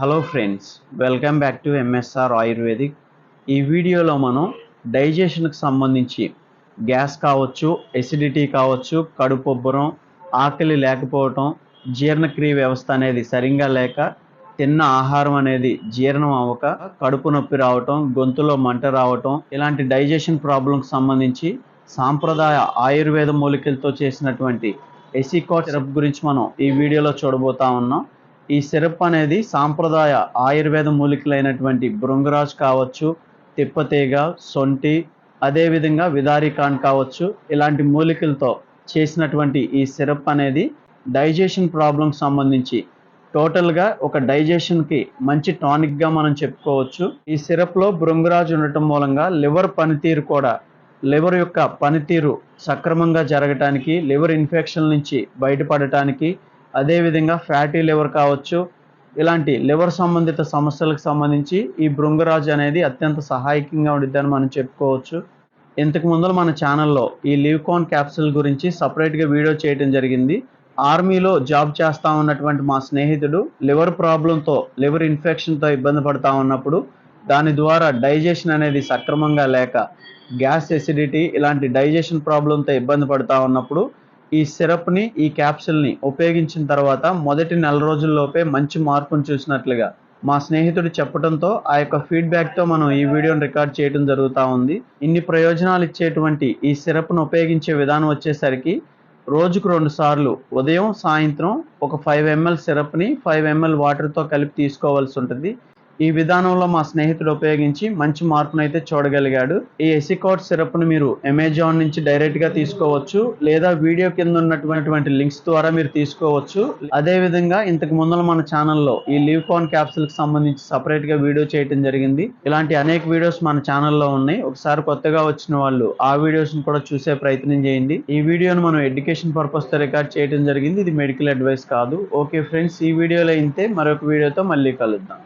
Hello friends welcome back to MSR Ayurvedic ఈ వీడియోలో మనం డైజెషన్కి సంబంధించి గ్యాస్ కావచ్చు ఎసిడిటీ కావచ్చు కడుపొబ్బరం ఆకలి లేకపోవటం జీర్ణక్రియ వ్యవస్థ అనేది సరిగ్గా లేక తిన్న ఆహారం అనేది జీర్ణం అవ్వక కడుపు నొప్పి రావటం గొంతులో మంట రావటం ఇలాంటి డైజెషన్ ప్రాబ్లంకి సంబంధించి సాంప్రదాయ ఆయుర్వేద మూలికలతో చేసినటువంటి ఎసికాట్ సిరప్ గురించి మనం ఈ వీడియోలో చూడబోతా ఉన్నాం. ఈ సిరప్ అనేది సాంప్రదాయ ఆయుర్వేద మూలికలైనటువంటి భృంగరాజ్ కావచ్చు తిప్పతీగ సొంటి అదేవిధంగా విదారికాన్ కావచ్చు. ఇలాంటి మూలికలతో చేసినటువంటి ఈ సిరప్ అనేది డైజెషన్ ప్రాబ్లంకి సంబంధించి టోటల్గా ఒక డైజెషన్కి మంచి టానిక్గా మనం చెప్పుకోవచ్చు. ఈ సిరప్లో భృంగరాజ్ ఉండటం మూలంగా లివర్ పనితీరు కూడా లివర్ యొక్క పనితీరు సక్రమంగా జరగటానికి లివర్ ఇన్ఫెక్షన్ నుంచి బయటపడటానికి అదేవిధంగా ఫ్యాటీ లివర్ కావచ్చు ఇలాంటి లివర్ సంబంధిత సమస్యలకు సంబంధించి ఈ భృంగరాజు అనేది అత్యంత సహాయకంగా ఉండిద్దని మనం చెప్పుకోవచ్చు. ఇంతకు ముందు మన ఛానల్లో ఈ లివ్కాన్ క్యాప్సూల్ గురించి సపరేట్గా వీడియో చేయడం జరిగింది. ఆర్మీలో జాబ్ చేస్తూ ఉన్నటువంటి మా స్నేహితుడు లివర్ ప్రాబ్లంతో లివర్ ఇన్ఫెక్షన్తో ఇబ్బంది పడతా ఉన్నప్పుడు దాని ద్వారా డైజెషన్ అనేది సక్రమంగా లేక గ్యాస్ ఎసిడిటీ ఇలాంటి డైజెషన్ ప్రాబ్లంతో ఇబ్బంది పడతా ఉన్నప్పుడు ఈ సిరప్ని ఈ క్యాప్సిల్ని ఉపయోగించిన తర్వాత మొదటి నెల రోజుల్లోపే మంచి మార్పును చూసినట్లుగా మా స్నేహితుడు చెప్పడంతో ఆ యొక్క ఫీడ్బ్యాక్తో మనం ఈ వీడియోని రికార్డ్ చేయడం జరుగుతూ ఉంది. ఇన్ని ప్రయోజనాలు ఇచ్చేటువంటి ఈ సిరప్ను ఉపయోగించే విధానం వచ్చేసరికి రోజుకు రెండు సార్లు ఉదయం సాయంత్రం ఒక ఫైవ్ ఎంఎల్ సిరప్ని ఫైవ్ ఎంఎల్ వాటర్తో కలిపి తీసుకోవాల్సి ఉంటుంది. ఈ విధానంలో మా స్నేహితుడు ఉపయోగించి మంచి మార్పును అయితే చూడగలిగాడు. ఈ ఎసికాట్ సిరప్ను మీరు అమెజాన్ నుంచి డైరెక్ట్గా తీసుకోవచ్చు లేదా వీడియో కింద ఉన్నటువంటి లింక్స్ ద్వారా మీరు తీసుకోవచ్చు. అదే విధంగా ఇంతకు ముందు మన ఛానల్లో ఈ లీవ్ కాన్ క్యాప్సిల్కి సంబంధించి సపరేట్గా వీడియో చేయడం జరిగింది. ఇలాంటి అనేక వీడియోస్ మన ఛానల్లో ఉన్నాయి. ఒకసారి కొత్తగా వచ్చిన వాళ్ళు ఆ వీడియోస్ని కూడా చూసే ప్రయత్నం చేయండి. ఈ వీడియోను మనం ఎడ్యుకేషన్ పర్పస్తో రికార్డ్ చేయడం జరిగింది. ఇది మెడికల్ అడ్వైస్ కాదు. ఓకే ఫ్రెండ్స్ ఈ వీడియోలో అయితే మరొక వీడియోతో మళ్ళీ కలుద్దాం.